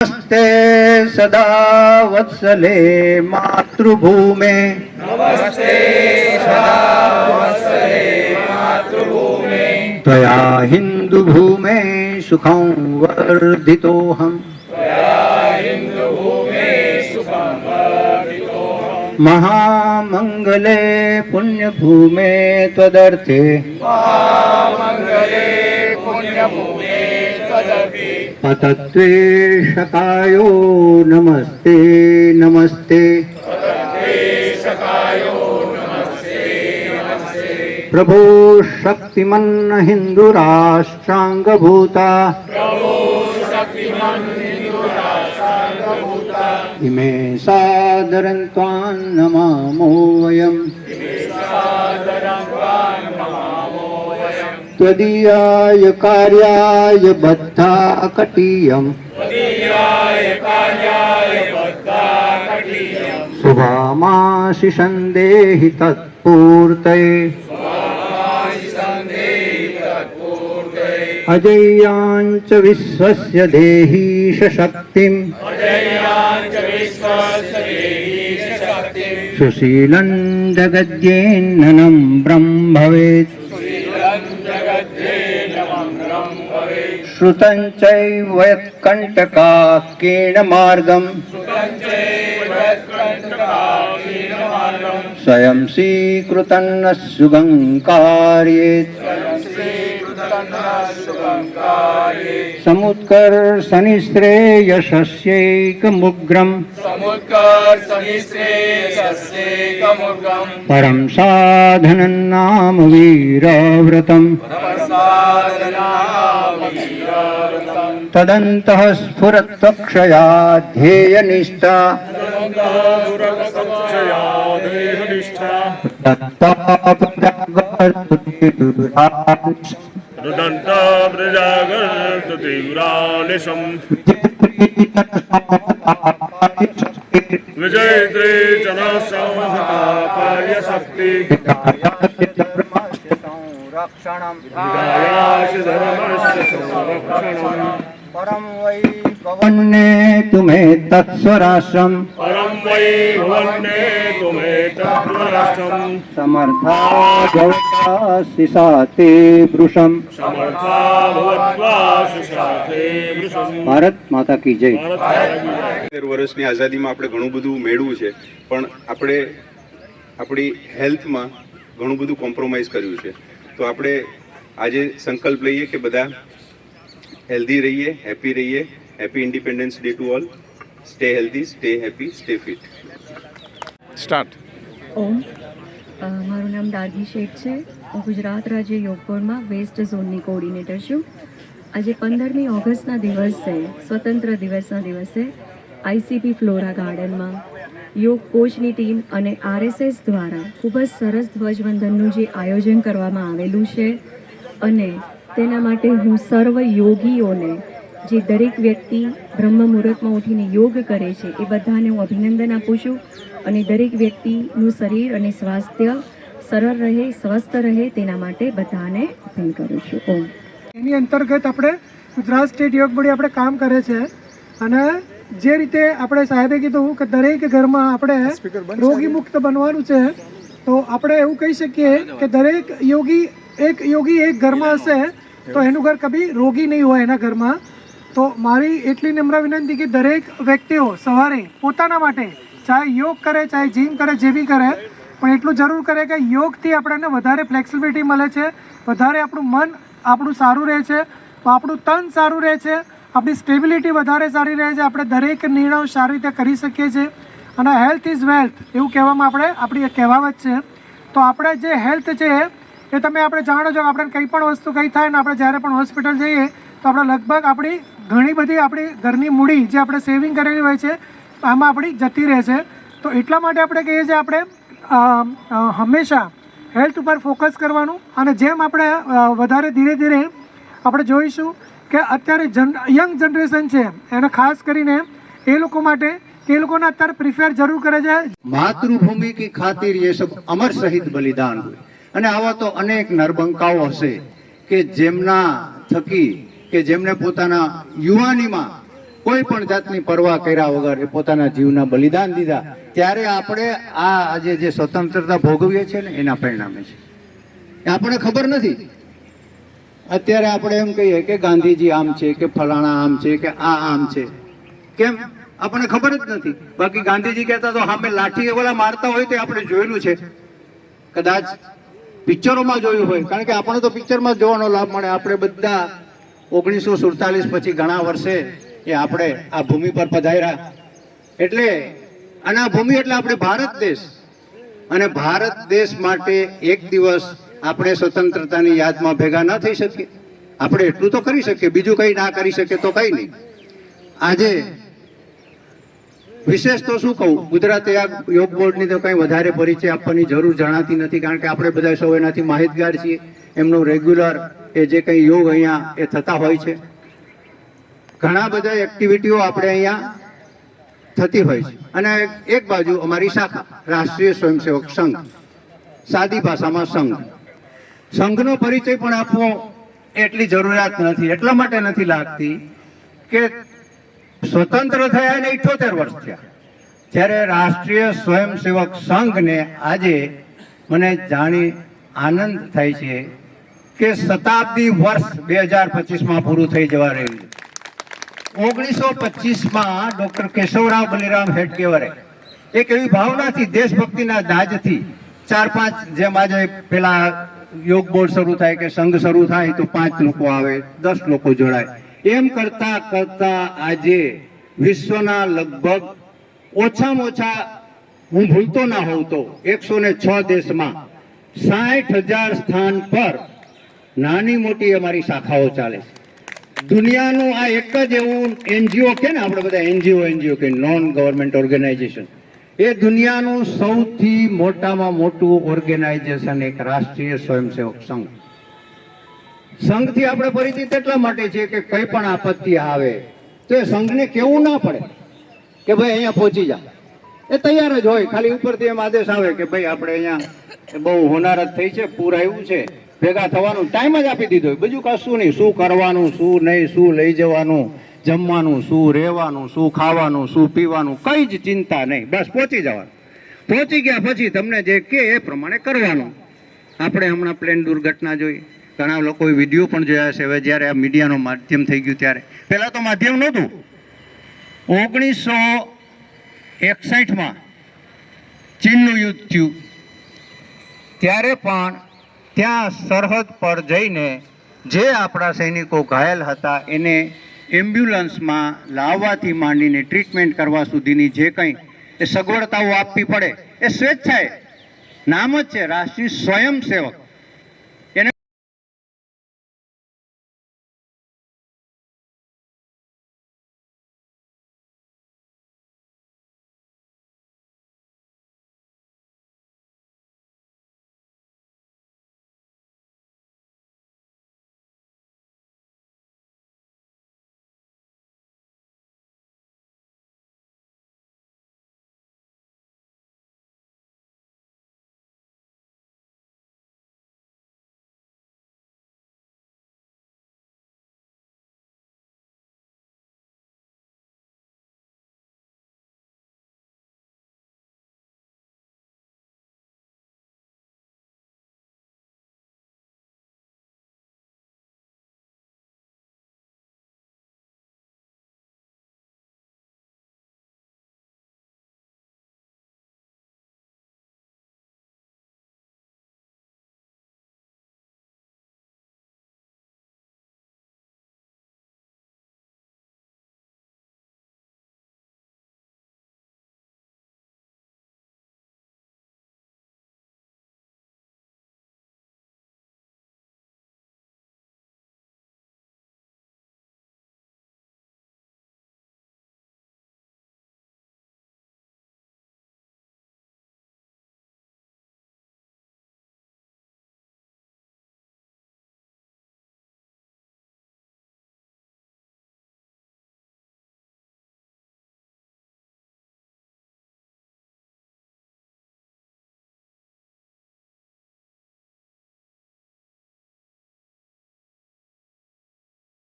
નમસ્તે સદા વત્સલે માતૃભૂમે નમસ્તે સદા વત્સલે માતૃભૂમે ત્વયા હિન્દુ ભૂમે સુખં વર્ધિતોહમ મહામંગલે પુણ્યભૂમે ત્વદર્થે મહામંગલે પુણ્યભૂમે ત્વદર્થે પતત્વેશકાયો નમસ્તે નમસ્તે પ્રભો શક્તિમન્ન હિન્દુ રાષ્ટ્રાંગભૂતા ઇમે સાદરં ત્વાન નમામો વયમ त्वदीयाय कार्याय बद्धा कटीयम् शुभामाशिषं देहि तत्पूर्तये अजय्याञ्च विश्वस्य देहीश शक्तिम्। सुशीलं जगद्येन्ननं ब्रह्म भवेत् श्रुतं चैव यत्कण्टकाकेण मार्गम् स्वयं स्वीकृतन्न सुगङ्कार्येत् समुत्कर्षनिःश्रेयशस्यैकमुग्रम् समुत्कर्षनिश्रेयस्येकमुर्गम् परं साधनं नाम वीरव्रतम् प्रसादनावीरव्रतम् तदन्तः स्फुरत्वक्षया ध्येयनिष्ठा रुदन्ता రుదంతబ్రజాగర్తీవ్రానిశం విజయత్రే జన సంహతాపాయ శక్తి రక్షణం ధర్మస్య సంరక్షణం धर्मस्य संरक्षणम् परं वै पवन्ने तुमे तत्स्वराश्रम् परं वै भवन्ने तुमे तद्वराष्ट्रम् समर्था भवतासि सा ते वृषम् समर्था भवत्वा સુશાથે વૃષમ ભારત માતા કી જય ભારત માતા કી જય. સિત્તેર વર્ષની આઝાદીમાં આપણે ઘણું બધું મેળવ્યું છે પણ આપણે આપણી હેલ્થમાં ઘણું બધું કોમ્પ્રોમાઇઝ કર્યું છે તો આપણે આજે સંકલ્પ લઈએ કે બધા હેલ્ધી રહીએ હેપી રહીએ. Happy independence day to all stay healthy stay happy stay fit start ઓમ. મારું નામ ડાર્ગી શેઠ છે. હું ગુજરાત રાજ્ય યોગ બોર્ડમાં વેસ્ટ ઝોનની કોઓર્ડિનેટર છું. આજે પંદરમી ઓગસ્ટના દિવસે સ્વતંત્ર દિવસના દિવસે આઈસીપી ફ્લોરા ગાર્ડનમાં યોગ કોચની ટીમ અને આરએસએસ દ્વારા ખૂબ જ સરસ ધ્વજવંદનનું જે આયોજન કરવામાં આવેલું છે અને તેના માટે હું સર્વ યોગીઓને જે દરેક વ્યક્તિ બ્રહ્મ મુહૂર્તમાં ઉઠીને યોગ કરે છે એ બધાને હું અભિનંદન આપું છું અને દરેક વ્યક્તિનું શરીર અને સ્વાસ્થ્ય સરળ રહે સ્વસ્થ રહે તેના માટે બધાને અપીલ કરું છું. ઓમ. એની અંતર્ગત આપણે ગુજરાત સ્ટેટ યોગ બોડી આપણે કામ કરે છે અને જે રીતે આપણે સાહેબે કીધું કે દરેક ઘરમાં આપણે રોગી મુક્ત બનવાનું છે તો આપણે એવું કહી શકીએ કે દરેક યોગી એક યોગી એક ઘરમાં હશે તો એનું ઘર કભી રોગી નહીં હોય એના ઘરમાં તો મારી એટલી નમ્ર વિનંતી કે દરેક વ્યક્તિઓ સવારે પોતાના માટે ચાહે યોગ કરે ચાહે જીમ કરે જે બી કરે પણ એટલું જરૂર કરે કે યોગથી આપણને વધારે ફ્લેક્સિબિલિટી મળે છે વધારે આપણું મન આપણું સારું રહે છે તો આપણું તન સારું રહે છે આપણી સ્ટેબિલિટી વધારે સારી રહે છે આપણે દરેક નિર્ણયો સારી રીતે કરી શકીએ છીએ. અને હેલ્થ ઇઝ વેલ્થ એવું કહેવામાં આપણે આપણી એક કહેવાત છે. તો આપણે જે હેલ્થ છે એ તમે આપણે જાણો છો આપણે કંઈ પણ વસ્તુ કંઈ થાય ને આપણે જ્યારે પણ હોસ્પિટલ જઈએ, તો આપણે લગભગ આપણી ઘણી બધી આપણી ઘરની મૂડી જે આપણે સેવિંગ કરેલી હોય છે, આમાં આપણી જતી રહે છે. તો એટલા માટે આપણે કહીએ છીએ આપણે હંમેશા હેલ્થ ઉપર ફોકસ કરવાનું અને જેમ આપણે વધારે ધીરે ધીરે આપણે જોઈશું કે અત્યારે જન યંગ જનરેશન છે, એને ખાસ કરીને એ લોકો માટે કે એ લોકોને અત્યારે પ્રિફેર જરૂર કરે છે. માતૃભૂમિ કી ખાતિર યે સબ અમર શહીદ બલિદાન. હોય અને આવા તો અનેક નરબંકાઓ હશે કે જેમના થકી, કે જેમને પોતાના યુવાનીમાં કોઈ પણ જાતની પરવા કર્યા વગર એ પોતાના જીવના બલિદાન દીધા, ત્યારે આપણે આ આજે જે સ્વતંત્રતા ભોગવીએ છીએ ને, એના પરિણામે છે. એ આપણને ખબર નથી. અત્યારે આપણે એમ કહીએ કે ગાંધીજી આમ છે, કે ફલાણા આમ છે, કે આ આમ છે. કેમ? આપણને ખબર જ નથી. બાકી ગાંધીજી કહેતા તો સામે લાઠી ઓલા મારતા હોય તો આપણે જોયેલું છે. કદાચ પિક્ચરોમાં જોયું હોય. કારણ કે આપણે તો પિક્ચરમાં જોવાનો લાભ મળે. આપણે બધા ઓગણીસો સુડતાલીસ પછી ઘણા વર્ષે એ આપણે આ ભૂમિ પર પધાર્યા. એટલે અને આ ભૂમિ એટલે આપણે ભારત દેશ. અને ભારત દેશ માટે એક દિવસ આપણે સ્વતંત્રતાની યાદમાં ભેગા ન થઈ શકીએ. આપણે એટલું તો કરી શકીએ. બીજું કંઈ ના કરી શકીએ તો કંઈ નહીં. આજે વિશેષ તો શું કહું? ગુજરાતે આ યોગ બોર્ડની તો કંઈ વધારે પરિચય આપવાની જરૂર જણાતી નથી, કારણ કે આપણે બધા સૌ એનાથી માહિતગાર છીએ. એમનું રેગ્યુલર એ જે કંઈ યોગ અહીંયા એ થતા હોય છે. ઘણા બધા એક્ટિવિટીઓ આપણે અહીંયા થતી હોય છે. અને એક બાજુ અમારી શાખા, રાષ્ટ્રીય સ્વયંસેવક સંઘ, સાદી ભાષામાં સંઘ. સંઘનો પરિચય પણ આપવો એટલી જરૂરિયાત નથી, એટલા માટે નથી લાગતી કે સ્વતંત્ર થયા એને ઇઠોતેર વર્ષ થયા. જ્યારે રાષ્ટ્રીય સ્વયંસેવક સંઘને આજે મને જાણી આનંદ થાય છે કે શતાબ્દી વર્ષ બે હજાર પચીસમાં પૂરું થઈ જવા રહ્યું છે. ઓગણીસો પચીસમાં ડૉક્ટર કેશવરાવ બલિરામ હેડગેવરે એક એવી ભાવનાથી દેશભક્તિના દાજથી ચાર પાંચ જેમ આજે પેલા યોગ બોર્ડ શરૂ થાય કે સંઘ શરૂ થાય તો પાંચ લોકો આવે, દસ લોકો જોડાય. એમ કરતા કરતા આજે વિશ્વના લગભગ ઓછામાં ઓછા, હું ભૂલતો ના હોઉં તો, એકસો ને છ દેશમાં સાઠ હજાર સ્થાન પર નાની મોટી અમારી શાખાઓ ચાલે છે. દુનિયાનું આ એક જ એવું એનજીઓ કે ને આપણે બધા એનજીઓ એનજીઓ કે નોન ગવર્મેન્ટ ઓર્ગેનાઇઝેશન એ દુનિયાનું સૌથી મોટામાં મોટું ઓર્ગેનાઇઝેશન એક રાષ્ટ્રીય સ્વયંસેવક સંઘ. સંઘથી આપણે પરિચિત એટલા માટે છે કે કંઈ પણ આપત્તિ આવે, તો એ સંઘને કેવું ના પડે કે ભાઈ અહીંયા પહોંચી જા. એ તૈયાર જ હોય, ખાલી ઉપરથી એમ આદેશ આવે કે ભાઈ આપણે અહીંયા બહુ હોનારત થઈ છે, પૂર આવ્યું છે, ભેગા થવાનું ટાઈમ જ આપી દીધો. બીજું કશું નહીં, શું કરવાનું, શું નહીં, શું લઈ જવાનું, જમવાનું, શું રહેવાનું, શું ખાવાનું, શું પીવાનું, કઈ જ ચિંતા નહીં. બસ પહોંચી જવાનું. પહોંચી ગયા પછી તમને જે કે એ પ્રમાણે કરવાનું. આપણે હમણાં પ્લેન દુર્ઘટના જોઈ. ઘણા લોકોએ વીડિયો પણ જોયા છે. હવે જ્યારે આ મીડિયાનો માધ્યમ થઈ ગયું ત્યારે. પહેલાં તો માધ્યમ નહોતું. ઓગણીસો એકસઠમાં ચીનનું યુદ્ધ થયું. ત્યારે પણ ત્યાં સરહદ પર જઈને જે આપણા સૈનિકો ઘાયલ હતા, એને એમ્બ્યુલન્સમાં લાવવાથી માંડીને ટ્રીટમેન્ટ કરવા સુધીની જે કંઈ એ સગવડતાઓ આપવી પડે, એ સ્વેચ્છાએ. નામ જ છે, રાષ્ટ્રીય સ્વયંસેવક.